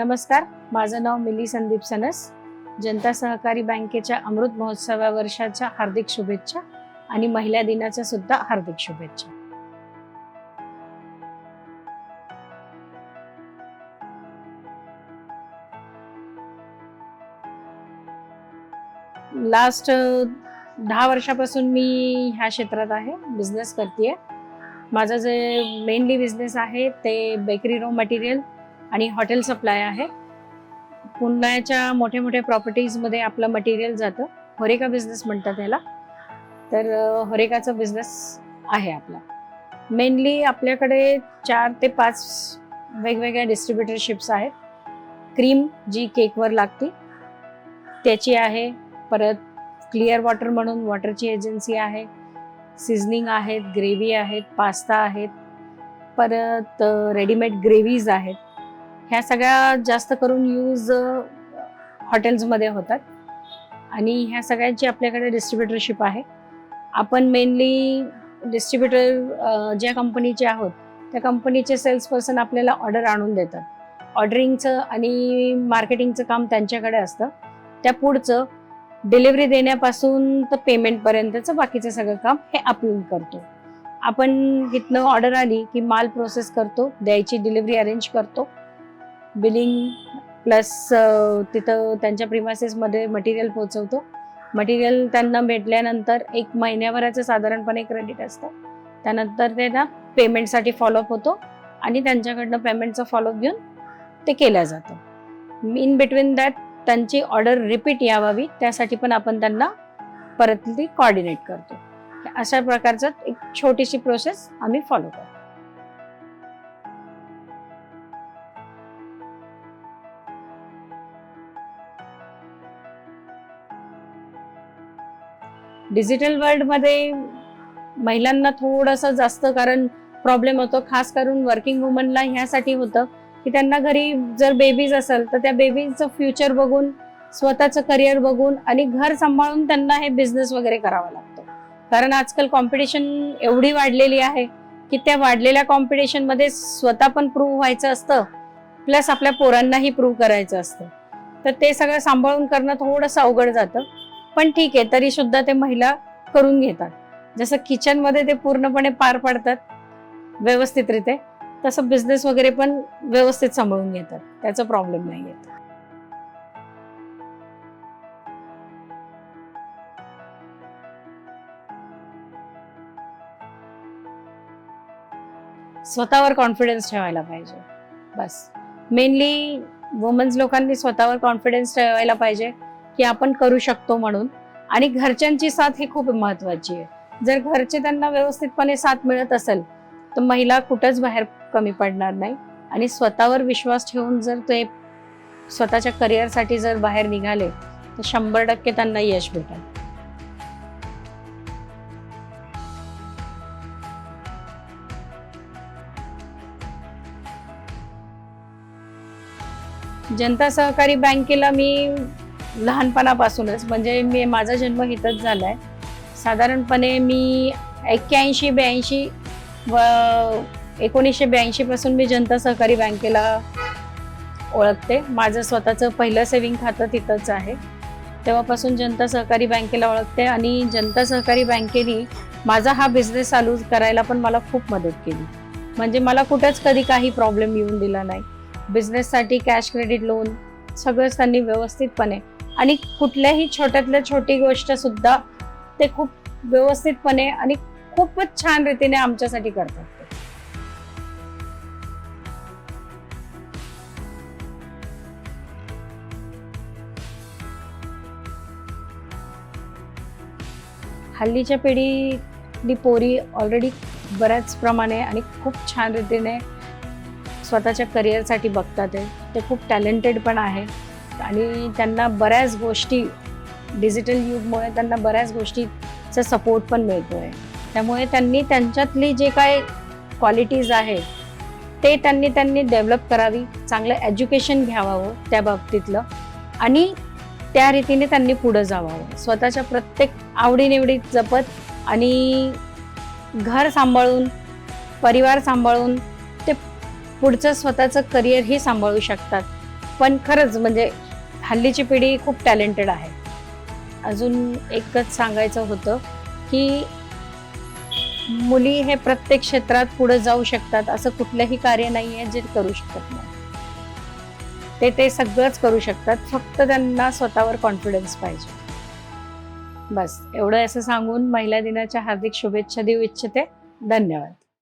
नमस्कार माझं नाव मिली संदीप सनस. जनता सहकारी बँकेच्या अमृत महोत्सवा वर्षाच्या हार्दिक शुभेच्छा आणि महिला दिनाच्या सुद्धा हार्दिक शुभेच्छा. लास्ट दहा वर्षापासून मी ह्या क्षेत्रात आहे बिझनेस करते माझं जे मेनली बिझनेस आहे ते बेकरी रो मटेरियल आणि हॉटेल सप्लाय आहे. पुण्याच्या मोठ्या मोठ्या प्रॉपर्टीजमध्ये आपलं मटेरियल जातं. होरेका बिझनेस म्हणतात त्याला तर होरेकाचा बिझनेस आहे आपला. मेनली आपल्याकडे चार ते पाच वेगवेगळ्या डिस्ट्रीब्युटरशिप्स आहेत. क्रीम जी केकवर लागते त्याची आहे. परत क्लिअर वॉटर म्हणून वॉटरची एजन्सी आहे. सिझनिंग आहेत ग्रेव्ही आहेत पास्ता आहेत. परत रेडीमेड ग्रेव्हीज आहेत. ह्या सगळ्या जास्त करून यूज हॉटेल्समध्ये होतात. आणि ह्या सगळ्यांची आपल्याकडे डिस्ट्रीब्युटरशिप आहे आपण मेनली डिस्ट्रीब्युटर ज्या कंपनीचे आहोत त्या कंपनीचे सेल्स पर्सन आपल्याला ऑर्डर आणून देतात. ऑर्डरिंगचं आणि मार्केटिंगचं काम त्यांच्याकडे असतं. त्या पुढचं डिलिव्हरी देण्यापासून तर पेमेंटपर्यंतचं बाकीचं सगळं काम हे आपण करतो. आपण इथनं ऑर्डर आली की माल प्रोसेस करतो द्यायची डिलिव्हरी अरेंज करतो. बिलिंग प्लस तिथं त्यांच्या प्रिमासेसमध्ये मटेरियल पोहोचवतो. मटेरियल त्यांना भेटल्यानंतर एक महिन्याभराचं साधारणपणे क्रेडिट असतं. त्यानंतर ते ना पेमेंटसाठी फॉलोअप होतो आणि त्यांच्याकडनं पेमेंटचं फॉलोअप घेऊन ते केलं जातं. इन बिटवीन दॅट त्यांची ऑर्डर रिपीट यावावी त्यासाठी पण आपण त्यांना परत ती कॉर्डिनेट करतो. अशा प्रकारचं एक छोटीशी प्रोसेस आम्ही फॉलो करतो. डिजिटल वर्ल्डमध्ये महिलांना थोडंसं जास्त कारण प्रॉब्लेम होतो. खास करून वर्किंग वुमनला ह्यासाठी होतं की त्यांना घरी जर बेबीज असेल तर त्या बेबीचं फ्युचर बघून स्वतःचं करिअर बघून आणि घर सांभाळून त्यांना हे बिझनेस वगैरे करावा लागतो. कारण आजकाल कॉम्पिटिशन एवढी वाढलेली आहे की त्या वाढलेल्या कॉम्पिटिशनमध्ये स्वतः पण प्रूव्ह व्हायचं असतं प्लस आपल्या पोरांनाही प्रूव्ह करायचं असतं. तर ते सगळं सांभाळून करणं थोडंसं अवघड जातं. पण ठीक आहे तरी सुद्धा ते महिला करून घेतात. जसं किचनमध्ये ते पूर्णपणे पार पाडतात व्यवस्थितरित्या तसं बिझनेस वगैरे पण व्यवस्थित सांभाळून घेतात. त्याचा प्रॉब्लेम नाही येत स्वतःवर कॉन्फिडन्स ठेवायला पाहिजे. बस. मेनली वुमन्स लोकांनी स्वतःवर कॉन्फिडन्स ठेवायला पाहिजे. की आपण करू शकतो म्हणून. आणि घरच्यांची साथ ही खूप महत्वाची आहे. जर घरचे त्यांना व्यवस्थितपणे साथ मिळत असेल तर महिला कुठंच बाहेर कमी पडणार नाही. आणि स्वतःवर विश्वास ठेवून जर ते स्वतःच्या करिअरसाठी जर बाहेर निघाले तर शंभर टक्के त्यांना यश भेटेल. जनता सहकारी बँकेला मी लहानपणापासूनच. म्हणजे मी माझा जन्म इथंच झाला आहे साधारणपणे मी एक्क्याऐंशी ब्याऐंशी व एकोणीसशे ब्याऐंशीपासून मी जनता सहकारी बँकेला ओळखते. माझं स्वतःचं पहिलं सेविंग खातं तिथंच आहे. तेव्हापासून जनता सहकारी बँकेला ओळखते आणि जनता सहकारी बँकेने माझा हा बिझनेस चालू करायला पण मला खूप मदत केली. म्हणजे मला कुठंच कधी काही प्रॉब्लेम येऊन दिला नाही. बिझनेससाठी कॅश क्रेडिट लोन सगळंच त्यांनी व्यवस्थितपणे आणि कुठल्याही छोट्यातल्या छोटी गोष्ट सुद्धा ते खूप व्यवस्थितपणे आणि खूपच छान रीतीने आमच्यासाठी करतात हल्लीच्या पिढीतली पोरी ऑलरेडी बऱ्याच प्रमाणे आणि खूप छान रीतीने स्वतःच्या करिअरसाठी बघतात आहे. ते खूप टॅलेंटेड पण आहे. आणि त्यांना बऱ्याच गोष्टी डिजिटल युगमुळे त्यांना बऱ्याच गोष्टीचा सपोर्ट पण मिळतो आहे त्यामुळे त्यांनी त्यांच्यातली जे काय क्वालिटीज आहेत ते त्यांनी त्यांनी डेव्हलप करावी चांगलं एज्युकेशन घ्यावं त्या बाबतीतलं आणि त्या रीतीने त्यांनी पुढं जावावं स्वतःच्या प्रत्येक आवडीनिवडीत जपत आणि घर सांभाळून परिवार सांभाळून ते पुढचं स्वतःचं करिअरही सांभाळू शकतात. पण खरंच म्हणजे हल्लीची पिढी खूप टॅलेंटेड आहे. अजून एकच सांगायचं होतं की मुली हे प्रत्येक क्षेत्रात पुढे जाऊ शकतात असं कुठलंही कार्य नाही आहे जे करू शकत नाही ते ते सगळंच करू शकतात फक्त त्यांना स्वतःवर कॉन्फिडन्स पाहिजे. बस एवढं असं सांगून महिला दिनाच्या हार्दिक शुभेच्छा देऊ इच्छिते. धन्यवाद.